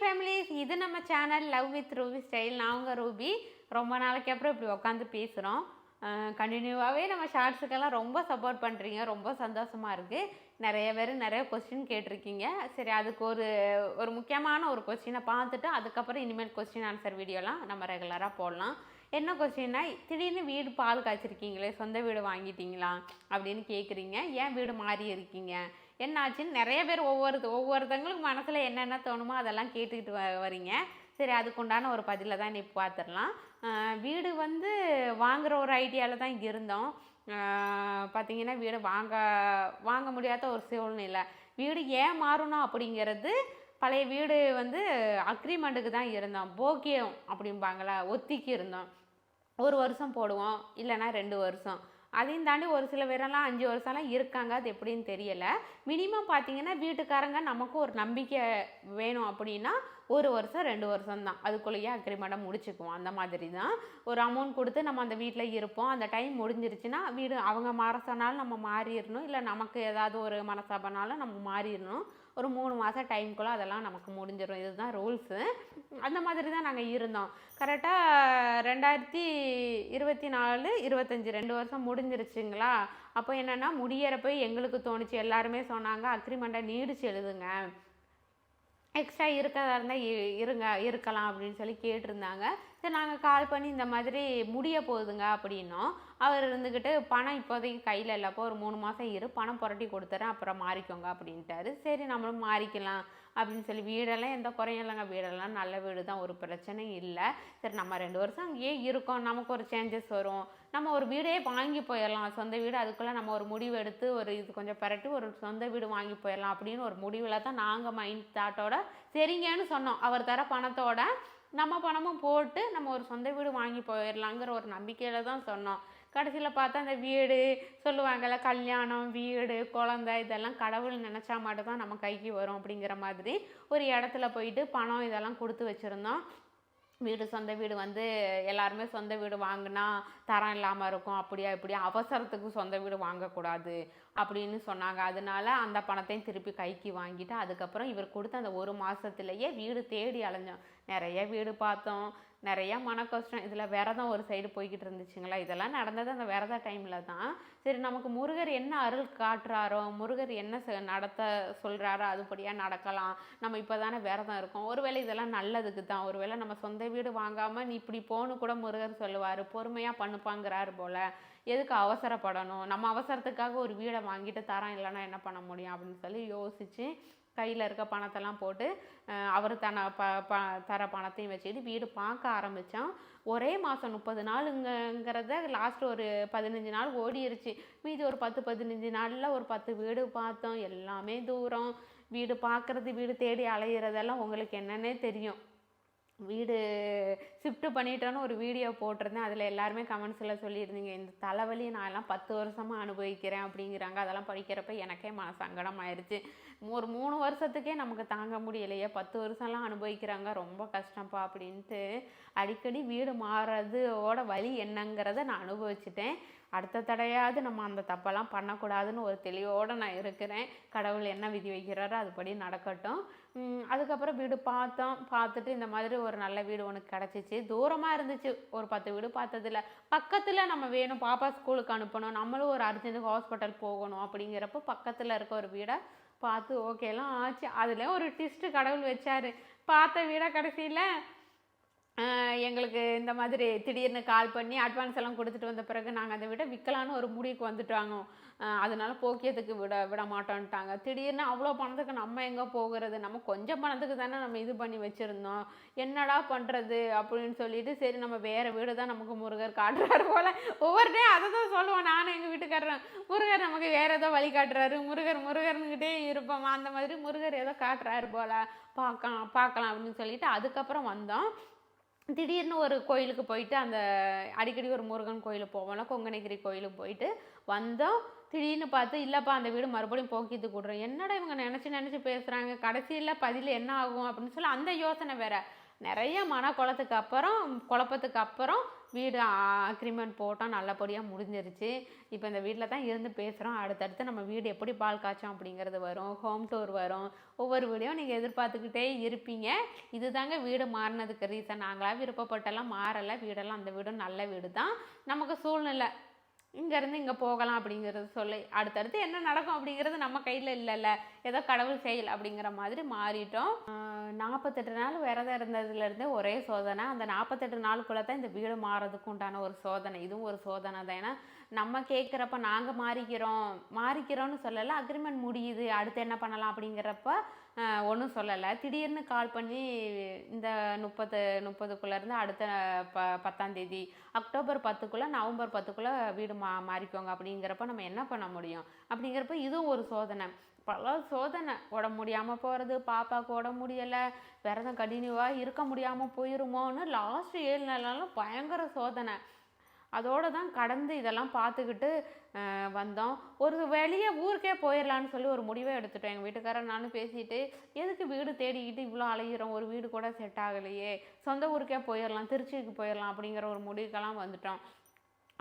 Families இது நம்ம channel love with Ruby style நான் உங்கள் ரூபி ரொம்ப நாளைக்கு அப்புறம் இப்படி உட்காந்து பேசுகிறோம் கண்டினியூவாகவே நம்ம ஷார்ட்ஸுக்கெல்லாம் ரொம்ப சப்போர்ட் பண்ணுறீங்க ரொம்ப சந்தோஷமாக இருக்குது நிறைய பேர் நிறைய கொஸ்டின் கேட்டிருக்கீங்க. சரி அதுக்கு ஒரு ஒரு முக்கியமான ஒரு கொஸ்டினை பார்த்துட்டு அதுக்கப்புறம் இனிமேல் கொஸ்டின் ஆன்சர் வீடியோலாம் நம்ம ரெகுலராக போடலாம். என்ன கொஸ்டின்னா திடீர்னு வீடு பால் காய்ச்சிருக்கீங்களே சொந்த வீடு வாங்கிட்டீங்களா அப்படின்னு கேட்குறீங்க ஏன் வீடு மாறி இருக்கீங்க? என்னாச்சுன்னு நிறைய பேர் ஒவ்வொரு ஒவ்வொருத்தங்களுக்கு மனசில் என்னென்ன தோணுமோ அதெல்லாம் கேட்டுக்கிட்டு வ வரீங்க சரி அதுக்குண்டான ஒரு பதிலை தான் நீ பார்த்துடலாம் வீடு வந்து வாங்குகிற ஒரு ஐடியாவில் தான் இங்கே இருந்தோம். பார்த்திங்கன்னா வீடு வாங்க வாங்க முடியாத ஒரு சூழ்நிலை. வீடு ஏன் மாறணும் அப்படிங்கிறது பழைய வீடு வந்து அக்ரிமெண்ட்டுக்கு தான் இருந்தோம். போக்கியம் அப்படிம்பாங்களா? ஒத்திக்கு இருந்தோம். ஒரு வருஷம் போடுவோம் இல்லைன்னா ரெண்டு வருஷம். அதையும் தாண்டி ஒரு சில பேரெல்லாம் அஞ்சு வருஷம்லாம் இருக்காங்க அது எப்படின்னு தெரியலை. மினிமம் பார்த்தீங்கன்னா வீட்டுக்காரங்க நமக்கும் ஒரு நம்பிக்கை வேணும் அப்படின்னா ஒரு வருஷம் ரெண்டு வருஷம் தான் அதுக்குள்ளேயே அக்ரிமெண்ட்டை முடிச்சுக்குவோம். அந்த மாதிரி தான் ஒரு அமௌண்ட் கொடுத்து நம்ம அந்த வீட்டில் இருப்போம். அந்த டைம் முடிஞ்சிருச்சுன்னா வீடு அவங்க மாற சொன்னாலும் நம்ம மாறிடணும். இல்லை நமக்கு ஏதாவது ஒரு மனசாபனாலும் நம்ம மாறிடணும். ஒரு மூணு மாதம் டைம்குள்ளே அதெல்லாம் நமக்கு முடிஞ்சிடும் இதுதான் ரூல்ஸு. அந்த மாதிரி தான் நாங்கள் இருந்தோம். கரெக்டாக ரெண்டாயிரத்தி இருபத்தி நாலு இருபத்தஞ்சி ரெண்டு வருஷம் முடிஞ்சிருச்சுங்களா? அப்போ என்னென்னா முடியறப்ப எங்களுக்கு தோணுச்சு. எல்லாருமே சொன்னாங்க அக்ரிமெண்ட்டை நீடிச்சு எழுதுங்க. எக்ஸ்ட்ரா இருக்கிறதா இருந்தால் இருங்க இருக்கலாம். அப்படின்னு சொல்லி கேட்டிருந்தாங்க. சரி நாங்கள் கால் பண்ணி இந்த மாதிரி முடிய போகுதுங்க அப்படின்னோம். அவர் இருந்துக்கிட்டு பணம் இப்போதைக்கு கையில் இல்லைப்போ ஒரு மூணு மாதம் இரு பணம் புரட்டி கொடுத்துறேன் அப்புறம் மாறிக்கோங்க அப்படின்ட்டாரு. சரி நம்மளும் மாறிக்கலாம் அப்படின்னு சொல்லி வீடெல்லாம் எந்த குறையும் இல்லைங்க. வீடெல்லாம் நல்ல வீடு தான் ஒரு பிரச்சனையும் இல்லை. சரி நம்ம ரெண்டு வருஷம் அங்கேயே இருக்கோம். நமக்கு ஒரு சேஞ்சஸ் வரும். நம்ம ஒரு வீடே வாங்கி போயிடலாம். சொந்த வீடு அதுக்குள்ளே நம்ம ஒரு முடிவு எடுத்து ஒரு இது கொஞ்சம் பரட்டி ஒரு சொந்த வீடு வாங்கி போயிடலாம் அப்படின்னு ஒரு முடிவில் தான் நாங்கள் மைண்ட் தாட்டோட சரிங்கன்னு சொன்னோம். அவர் தர பணத்தோட நம்ம பணமும் போட்டு நம்ம ஒரு சொந்த வீடு வாங்கி போயிடலாங்கிற ஒரு நம்பிக்கையில் தான் சொன்னோம். கடைசியில் பார்த்தா அந்த வீடு சொல்லுவாங்கள்ல கல்யாணம் வீடு குழந்தை இதெல்லாம் கடவுள் நினச்சா மட்டும்தான் நம்ம கைக்கு வரும் அப்படிங்கிற மாதிரி ஒரு இடத்துல போயிட்டு பணம் இதெல்லாம் கொடுத்து வச்சுருந்தோம். வீடு சொந்த வீடு வந்து எல்லாருமே சொந்த வீடு வாங்கினா தரம் இல்லாமல் இருக்கும். அப்படியா இப்படியா அவசரத்துக்கு சொந்த வீடு வாங்கக்கூடாது அப்படின்னு சொன்னாங்க. அதனால அந்த பணத்தையும் திருப்பி கைக்கு வாங்கிட்டு அதுக்கப்புறம் இவர் கொடுத்த அந்த ஒரு மாதத்துலேயே வீடு தேடி அலைஞ்சோம். நிறைய வீடு பார்த்தோம். நிறையா மன கஷ்டம். இதில் விரதம் ஒரு சைடு போய்கிட்டு இருந்துச்சுங்களா? இதெல்லாம் நடந்தது அந்த விரத டைமில் தான். சரி நமக்கு முருகர் என்ன அருள் காட்டுறாரோ முருகர் என்ன செ- நடத்த சொல்கிறாரோ அதுபடியாக நடக்கலாம். நம்ம இப்போ தானே விரதம் இருக்கோம். ஒருவேளை இதெல்லாம் நல்லதுக்கு தான். ஒருவேளை நம்ம சொந்த வீடு வாங்காமல் நீ இப்படி போகணும் கூட முருகர் சொல்லுவார். பொறுமையாக பண்ணுப்பாங்கிறாரு போல். எதுக்கு அவசரப்படணும்? நம்ம அவசரத்துக்காக ஒரு வீடை வாங்கிட்டு தரோம் இல்லைன்னா என்ன பண்ண முடியும்? அப்படின்னு சொல்லி யோசித்து கையில் இருக்க பணத்தெல்லாம் போட்டு அவர் தன ப ப தர பணத்தையும் வச்சுக்கிட்டு வீடு பார்க்க ஆரம்பித்தோம் ஒரே மாதம் முப்பது நாளுங்கிறத லாஸ்ட் ஒரு பதினஞ்சு நாள் ஓடிடுச்சு மீதி ஒரு பத்து பதினஞ்சு நாளில் ஒரு பத்து வீடு பார்த்தோம். எல்லாமே தூரம். வீடு பார்க்குறது வீடு தேடி அலையிறதெல்லாம் உங்களுக்கு என்னன்னே தெரியும். வீடு ஷிஃப்ட் பண்ணிட்டோன்னு ஒரு வீடியோ போட்டிருந்தேன். அதில் எல்லாருமே கமெண்ட்ஸில் சொல்லியிருந்தீங்க இந்த தலைவலி நான் எல்லாம் பத்து வருஷமாக அனுபவிக்கிறேன் அப்படிங்கிறாங்க. அதெல்லாம் படிக்கிறப்ப எனக்கே மன சங்கடம் ஆயிடுச்சு ஒரு மூணு வருஷத்துக்கே நமக்கு தாங்க முடியலையே. பத்து வருஷம்லாம் அனுபவிக்கிறாங்க. ரொம்ப கஷ்டம்ப்பா அப்படின்ட்டு அடிக்கடி வீடு மாறுறதோட வழி என்னங்கிறத நான் அனுபவிச்சிட்டேன். அடுத்த தடையாவது நம்ம அந்த தப்பெல்லாம் பண்ணக்கூடாதுன்னு ஒரு தெளிவோடு நான் இருக்கிறேன். கடவுள் என்ன விதி வைக்கிறாரோ அதுபடி நடக்கட்டும். அதுக்கப்புறம் வீடு பார்த்தோம். பார்த்துட்டு இந்த மாதிரி ஒரு நல்ல வீடு உனக்கு கிடச்சிச்சு. தூரமாக இருந்துச்சு. ஒரு பத்து வீடு பார்த்ததில்ல. பக்கத்தில் நம்ம வேணும். பாப்பா ஸ்கூலுக்கு அனுப்பணும். நம்மளும் ஒரு அர்ஜென்ட்டுக்கு ஹாஸ்பிட்டல் போகணும் அப்படிங்கிறப்ப பக்கத்தில் இருக்க ஒரு வீடை பார்த்து ஓகேலாம் ஆச்சு. அதில் ஒரு டிஸ்ட்டு கடவுள் வச்சார். பார்த்த வீடை கடைசியில் எங்களுக்கு இந்த மாதிரி திடீர்னு கால் பண்ணி அட்வான்ஸ் எல்லாம் கொடுத்துட்டு வந்த பிறகு நாங்கள் அந்த வீட்டை விற்கலான்னு ஒரு முடிவுக்கு வந்துட்டாங்க. அதனால் போக்கியத்துக்கு விட விட மாட்டோன்ட்டாங்க திடீர்னு அவ்வளோ பணத்துக்கு நம்ம எங்கே போகிறது? நம்ம கொஞ்சம் பணத்துக்கு தானே நம்ம இது பண்ணி வச்சுருந்தோம். என்னடா பண்ணுறது அப்படின்னு சொல்லிட்டு சரி நம்ம வேறு வீடு தான் நமக்கு முருகர் காட்டுறாரு போல். ஒவ்வொரு டே அதை தான் சொல்லுவோம் நானும் எங்கள் வீட்டுக்காரன் முருகர் நமக்கு வேறு ஏதோ வழி காட்டுறாரு. முருகர் முருகர்னுக்கிட்டே இருப்போம்? அந்த மாதிரி முருகர் ஏதோ காட்டுறாரு போல். பார்க்கலாம் பார்க்கலாம் அப்படின்னு சொல்லிட்டு அதுக்கப்புறம் வந்தோம். திடீர்னு ஒரு கோயிலுக்கு போயிட்டு அந்த அடிக்கடி ஒரு முருகன் கோயிலுக்கு போவோம்ல கொங்கணகிரி கோயிலுக்கு போயிட்டு வந்தோம். திடீர்னு பார்த்து இல்லைப்பா அந்த வீடு மறுபடியும் போக்கிட்டு கொடுறோம் என்னடா இவங்க நினச்சி நினச்சி பேசுகிறாங்க கடைசியில் பதில் என்ன ஆகும்? அப்படின்னு சொல்லி அந்த யோசனை வேற. நிறைய மன குளத்துக்கு அப்புறம் குழப்பத்துக்கு அப்புறம் வீடு அக்ரிமெண்ட் போட்டோம். நல்லபடியாக முடிஞ்சிருச்சு. இப்போ இந்த வீட்டில் தான் இருந்து பேசுகிறோம் அடுத்தடுத்து நம்ம வீடு எப்படி பால் காய்ச்சோம் அப்படிங்கிறது வரும். ஹோம் டூர் வரும். ஒவ்வொரு வீடியோ நீங்கள் எதிர்பார்த்துக்கிட்டே இருப்பீங்க. இதுதாங்க வீடு மாறினதுக்கு ரீசன் நாங்களாக விருப்பப்பட்டெல்லாம் மாறலை. வீடெல்லாம் அந்த வீடும் நல்ல வீடு தான் நமக்கு சூழ்நிலை இங்கேருந்து இங்கே போகலாம் அப்படிங்கிறது சொல்லி அடுத்தடுத்து என்ன நடக்கும் அப்படிங்கிறது நம்ம கையில் இல்லைல்ல. ஏதோ கடவுள் செயல் அப்படிங்கிற மாதிரி மாறிட்டோம். நாற்பத்தெட்டு நாள் விரதம் இருந்ததுலேருந்தே ஒரே சோதனை. அந்த நாற்பத்தெட்டு நாளுக்குள்ளே தான் இந்த வீடு மாறதுக்கு உண்டான ஒரு சோதனை. இதுவும் ஒரு சோதனை தான். ஏன்னா நம்ம கேட்குறப்ப நாங்கள் மாறிக்கிறோம் மாறிக்கிறோன்னு சொல்லலை அக்ரிமெண்ட் முடியுது அடுத்து என்ன பண்ணலாம் அப்படிங்கிறப்ப ஒன்றும் சொல்லலை. திடீர்னு கால் பண்ணி இந்த முப்பது முப்பதுக்குள்ளேருந்து அடுத்த ப பத்தாந்தேதி அக்டோபர் பத்துக்குள்ளே நவம்பர் பத்துக்குள்ளே வீடு மா மாறிக்கோங்க அப்படிங்கிறப்ப நம்ம என்ன பண்ண முடியும்? அப்படிங்கிறப்ப இதுவும் ஒரு சோதனை. பல சோதனை. உடம்பு முடியாமல் போகிறது பாப்பாவுக்கு உடம்பு முடியலை விரதம் கண்டினியூவாக இருக்க முடியாமல் போயிருமோன்னு லாஸ்ட் ஏழு நாளாலும் பயங்கர சோதனை. அதோடு தான் கடந்து இதெல்லாம் பார்த்துக்கிட்டு வந்தோம். ஒரு வெளியே ஊருக்கே போயிடலான்னு சொல்லி ஒரு முடிவை எடுத்துட்டோம். எங்கள் வீட்டுக்காரர் நானும் பேசிட்டு எதுக்கு வீடு தேடிக்கிட்டு இவ்வளோ அலையிறோம்? ஒரு வீடு கூட செட் ஆகலையே. சொந்த ஊருக்கே போயிடலாம் திருச்சிக்கு போயிடலாம் அப்படிங்கிற ஒரு முடிவுக்கெல்லாம் வந்துட்டோம்.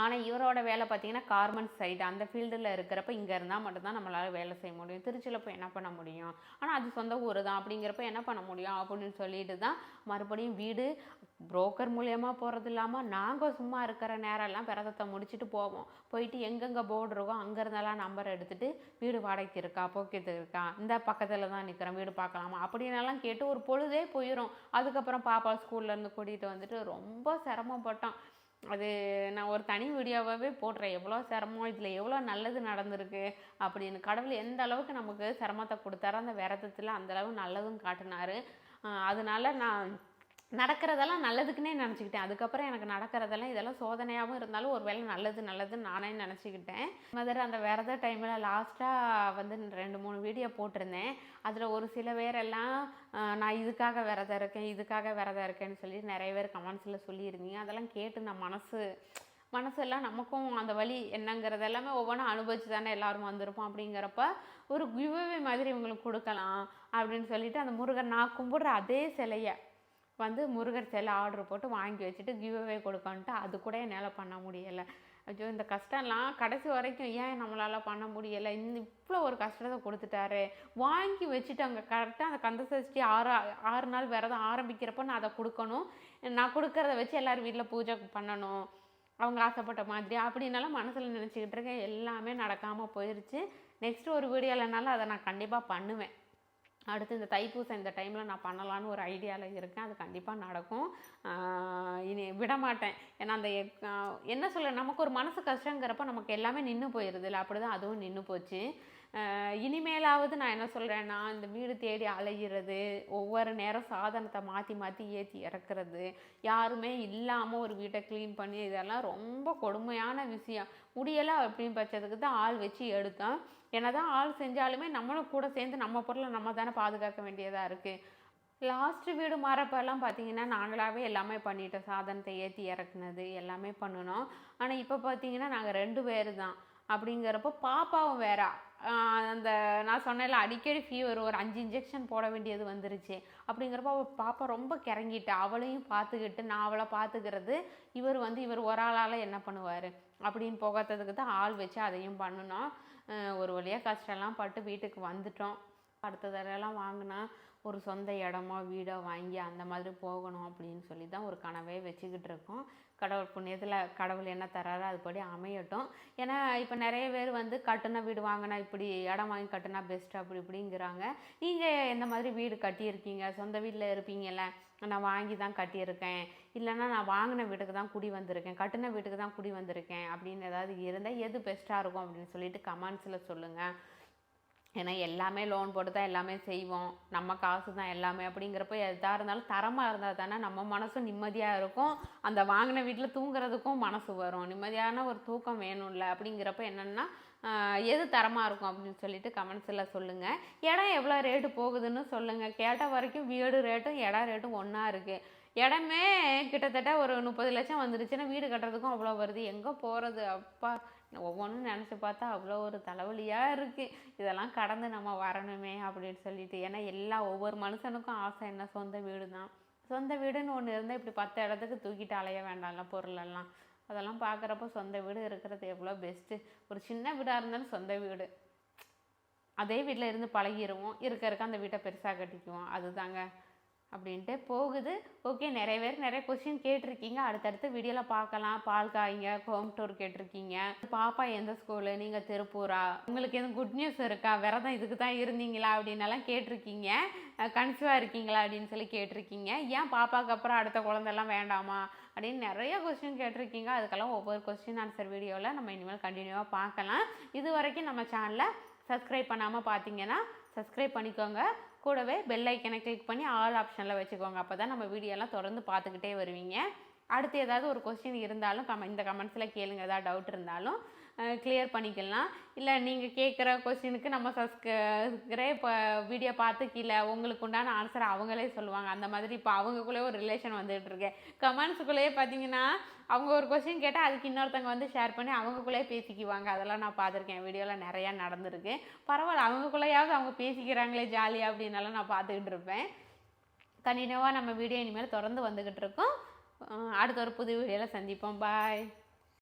ஆனால் இவரோட வேலை பார்த்தீங்கன்னா கார்மெண்ட்ஸ் சைடு. அந்த ஃபீல்டில் இருக்கிறப்ப இங்கே இருந்தால் மட்டும்தான் நம்மளால் வேலை செய்ய முடியும். திருச்சியில் போய் என்ன பண்ண முடியும்? ஆனால் அது சொந்த ஊர் தான். அப்படிங்கிறப்ப என்ன பண்ண முடியும்? அப்படின்னு சொல்லிட்டு தான் மறுபடியும் வீடு புரோக்கர் மூலியமாக போகிறது இல்லாமல் நாங்கள் சும்மா இருக்கிற நேரம்லாம் விரதத்தை முடிச்சுட்டு போவோம். போயிட்டு எங்கெங்கே போர்டு இருக்கோ அங்கே இருந்தெல்லாம் நம்பர் எடுத்துகிட்டு வீடு வாடகைக்கு இருக்கா? போக்கியத்துக்கு இருக்கா? இந்த பக்கத்தில் தான் நிற்கிறேன் வீடு பார்க்கலாமா? அப்படின்னெல்லாம் கேட்டு ஒரு பொழுதே போயிடும் அதுக்கப்புறம் பாப்பா ஸ்கூல்லேருந்து கூட்டிகிட்டு வந்துட்டு ரொம்ப சிரமப்பட்டோம். அது நான் ஒரு தனி வீடியோவாகவே போடுறேன். எவ்வளோ சிரமம்? இதில் எவ்வளோ நல்லது நடந்திருக்கு? அப்படின்னு. கடவுள் எந்த அளவுக்கு நமக்கு சிரமத்தை கொடுத்தாரோ அந்த விரதத்தில் அந்தளவு நல்லதும் காட்டினாரு. அதனால நான் நடக்கிறதெல்லாம் நல்லதுக்குன்னே நினச்சிக்கிட்டேன். அதுக்கப்புறம் எனக்கு நடக்கிறதெல்லாம் இதெல்லாம் சோதனையாகவும் இருந்தாலும் ஒரு வேளை நல்லது நல்லதுன்னு நானே நினச்சிக்கிட்டேன். மதர் அந்த விரத டைமில் லாஸ்ட்டாக வந்து ரெண்டு மூணு வீடியோ போட்டிருந்தேன். அதில் ஒரு சில பேரெல்லாம் நான் இதுக்காக விரதம் இருக்கேன் இதுக்காக விரதம் இருக்கேன்னு சொல்லி நிறைய பேர் கமெண்ட்ஸில் சொல்லியிருந்தீங்க. அதெல்லாம் கேட்டு நான் மனசு மனசெல்லாம் நமக்கும் அந்த வழி என்னங்கிறது எல்லாமே ஒவ்வொன்றும் அனுபவிச்சு தானே எல்லாரும் வந்திருப்போம். அப்படிங்கிறப்ப ஒரு கிவ்அவே மாதிரி இவங்களுக்கு கொடுக்கலாம் அப்படின்னு சொல்லிட்டு அந்த முருகன் நான் கும்பிடுற அதே சிலையை வந்து முருகர் சிலை ஆர்டர் போட்டு வாங்கி வச்சுட்டு கிவ்அவே கொடுக்கன்ட்டு அது கூட என்னால் பண்ண முடியலை. ஐயோ இந்த கஷ்டம்லாம் கடைசி வரைக்கும் ஏன் நம்மளால் பண்ண முடியலை? இந்த இவ்வளோ ஒரு கஷ்டத்தை கொடுத்துட்டாரு. வாங்கி வச்சுட்டு அங்கே கரெக்டாக அந்த கந்த சஷ்டி ஆறு ஆறு நாள் விரதம் ஆரம்பிக்கிறப்போ நான் அதை கொடுக்கணும். நான் கொடுக்கறத வச்சு எல்லோரும் வீட்டில் பூஜை பண்ணணும். அவங்க ஆசைப்பட்ட மாதிரி அப்படின்னாலும் மனசில் நினச்சிக்கிட்டு இருக்கேன். எல்லாமே நடக்காமல் போயிடுச்சு நெக்ஸ்ட் ஒரு வீடியோலனாலும் அதை நான் கண்டிப்பாக பண்ணுவேன். அடுத்து இந்த தைப்பூசம் இந்த டைமில் நான் பண்ணலான்னு ஒரு ஐடியாவில் இருக்கேன். அது கண்டிப்பாக நடக்கும். இனி விட மாட்டேன் ஏன்னா அந்த எக்- என்ன சொல்ல நமக்கு ஒரு மனசு கஷ்டங்கிறப்ப நமக்கு எல்லாமே நின்று போயிடுது இல்லை? அப்படி தான் அதுவும் நின்று போச்சு. இனிமேலாவது நான் என்ன சொல்கிறேன்னா இந்த வீடு தேடி அலைகிறது ஒவ்வொரு நேரம் சாதனத்தை மாற்றி மாற்றி ஏற்றி இறக்குறது யாருமே இல்லாமல் ஒரு வீட்டை க்ளீன் பண்ணி இதெல்லாம் ரொம்ப கொடுமையான விஷயம். முடியலை அப்படின்னு பட்சத்துக்கு தான் ஆள் வச்சு எடுத்தேன் என்னதான் ஆள் செஞ்சாலுமே நம்மளும் கூட சேர்ந்து நம்ம பொருளை நம்ம தானே பாதுகாக்க வேண்டியதாக இருக்குது லாஸ்ட்டு வீடு மாறப்பெல்லாம் பார்த்தீங்கன்னா நாங்களாகவே எல்லாமே பண்ணிட்டோம். சாதனத்தை ஏற்றி இறக்குனது எல்லாமே பண்ணினோம். ஆனால் இப்போ பார்த்தீங்கன்னா நாங்கள் ரெண்டு பேர் தான் அப்படிங்கிறப்போ பாப்பாவும் வேற. அந்த நான் சொன்னேன்ல அடிக்கடி ஃபீவர் ஒரு அஞ்சு இன்ஜெக்ஷன் போட வேண்டியது வந்துருச்சு. அப்படிங்கிறப்ப அவள் பாப்பா ரொம்ப கிறங்கிட்டா. அவளையும் பார்த்துக்கிட்டு நான் அவளை பார்த்துக்கிறது இவர் வந்து இவர் ஒரு ஆளால் என்ன பண்ணுவார்? அப்படின்னு போகாததுக்கு தான் ஆள் வச்சு அதையும் பண்ணினோம். ஒரு வழியாக கஷ்டம்லாம் பட்டு வீட்டுக்கு வந்துட்டோம். அடுத்த தடவைலாம் வாங்கினா ஒரு சொந்த இடமோ வீடோ வாங்கி அந்த மாதிரி போகணும் அப்படின்னு சொல்லி தான் ஒரு கனவே வச்சுக்கிட்டு இருக்கோம். கடவுள் புண்ணியத்தில் கடவுள் என்ன தராரோ அதுபடி அமையட்டும். ஏன்னா இப்போ நிறைய பேர் வந்து கட்டுன வீடு வாங்கினா இப்படி இடம் வாங்கி கட்டுனா பெஸ்ட் அப்படி இப்படிங்கிறாங்க. நீங்கள் எந்த மாதிரி வீடு கட்டியிருக்கீங்க? சொந்த வீட்டில் இருப்பீங்கல்ல. நான் வாங்கி தான் கட்டியிருக்கேன். இல்லைன்னா நான் வாங்கின வீட்டுக்கு தான் குடி வந்திருக்கேன். கட்டின வீட்டுக்கு தான் குடி வந்திருக்கேன். அப்படின்னு ஏதாவது இருந்தால் எது பெஸ்ட்டாக இருக்கும் அப்படின்னு சொல்லிட்டு கமெண்ட்ஸில் சொல்லுங்கள் ஏன்னா எல்லாமே லோன் போட்டு தான் எல்லாமே செய்வோம். நம்ம காசு தான் எல்லாமே அப்படிங்கிறப்ப எதாக இருந்தாலும் தரமாக இருந்தால் தானே நம்ம மனசும் நிம்மதியாக இருக்கும். அந்த வாங்கின வீட்டில் தூங்குறதுக்கும் மனசு வரும். நிம்மதியான ஒரு தூக்கம் வேணும்ல அப்படிங்கிறப்ப என்னென்னா எது தரமாக இருக்கும் அப்படின்னு சொல்லிட்டு கமெண்ட்ஸில் சொல்லுங்கள் இடம் எவ்வளோ ரேட்டு போகுதுன்னு சொல்லுங்கள் கேட்ட வரைக்கும் வீடு ரேட்டும் இடம் ரேட்டும் ஒன்றா இருக்குது இடமே கிட்டத்தட்ட ஒரு முப்பது லட்சம் வந்துருச்சுன்னா வீடு கட்டுறதுக்கும் அவ்வளோ வருது. எங்கே போகிறது அப்பா? ஒவ்வொன்றும் நினச்சி பார்த்தா அவ்வளோ ஒரு தலைவலியாக இருக்குது இதெல்லாம் கடந்து நம்ம வரணுமே அப்படின்னு சொல்லிட்டு. ஏன்னா எல்லா ஒவ்வொரு மனுஷனுக்கும் ஆசை என்ன? சொந்த வீடு தான் சொந்த வீடுன்னு ஒன்று இருந்தால் இப்படி பத்து இடத்துக்கு தூக்கிட்டு அலைய வேண்டாம்ல பொருளெல்லாம். அதெல்லாம் பார்க்குறப்போ சொந்த வீடு இருக்கிறது எவ்வளோ பெஸ்ட்டு ஒரு சின்ன வீடாக இருந்தாலும் சொந்த வீடு. அதே வீட்டில் இருந்து பழகிடுவோம் இருக்க இருக்க அந்த வீட்டை பெருசாக கட்டிக்குவோம். அதுதாங்க. அப்படின்ட்டு போகுது. ஓகே நிறைய பேர் நிறைய கொஸ்டின் கேட்டிருக்கீங்க. அடுத்தடுத்து வீடியோவில் பார்க்கலாம். பால் காய்ங்க ஹோம் டூர் கேட்டிருக்கீங்க. பாப்பா எந்த ஸ்கூலு நீங்கள் திருப்பூரா? உங்களுக்கு எதுவும் குட் நியூஸ் இருக்கா? விரதம் இதுக்கு தான் இருந்தீங்களா? அப்படின்னலாம் கேட்டிருக்கீங்க. கன்சியூவாக இருக்கீங்களா? அப்படின்னு சொல்லி கேட்டிருக்கீங்க. ஏன் பாப்பாவுக்கு அப்புறம் அடுத்த குழந்தெல்லாம் வேண்டாமா? அப்படின்னு நிறைய கொஸ்டின் கேட்டிருக்கீங்க. அதுக்கெல்லாம் ஒவ்வொரு கொஸ்டின் ஆன்சர் வீடியோவில் நம்ம இனிமேல் கண்டினியூவாக பார்க்கலாம். இது வரைக்கும் நம்ம சேனலை சப்ஸ்கிரைப் பண்ணாமல் பார்த்தீங்கன்னா சப்ஸ்கிரைப் பண்ணிக்கோங்க. கூடவே பெல் ஐக்கனை கிளிக் பண்ணி ஆல் ஆப்ஷனில் வச்சுக்கோங்க. அப்போ தான் நம்ம வீடியோலாம் தொடர்ந்து பார்த்துக்கிட்டே வருவீங்க. அடுத்து ஏதாவது ஒரு கொஸ்டின் இருந்தாலும் கம இந்த கமெண்ட்ஸில் கேளுங்க. ஏதாவது டவுட் இருந்தாலும் கிளியர் பண்ணிக்கலாம். இல்லை நீங்கள் கேட்குற கொஸ்டினுக்கு நம்ம சப்ஸ்கிரைப் வீடியோ பார்த்து கீழே உங்களுக்கு உண்டான ஆன்சர் அவங்களே சொல்லுவாங்க. அந்த மாதிரி இப்போ அவங்களுக்குள்ளே ஒரு ரிலேஷன் வந்துகிட்டு இருக்கு. கமெண்ட்ஸுக்குள்ளேயே பார்த்தீங்கன்னா அவங்க ஒரு கொஸ்டின் கேட்டால் அதுக்கு இன்னொருத்தவங்க வந்து ஷேர் பண்ணி அவங்களுக்குள்ளேயே பேசிக்குவாங்க. அதெல்லாம் நான் பார்த்துருக்கேன். வீடியோவில் நிறையா நடந்திருக்கு. பரவாயில்ல அவங்களுக்குள்ளேயாவது அவங்க பேசிக்கிறாங்களே ஜாலியாக அப்படின்னாலும் நான் பார்த்துக்கிட்டு இருப்பேன். கண்டினியூவாக நம்ம வீடியோ இனிமேல் தொடர்ந்து வந்துக்கிட்டு இருக்கோம். அடுத்த ஒரு புது வீடியோவில் சந்திப்போம். பாய்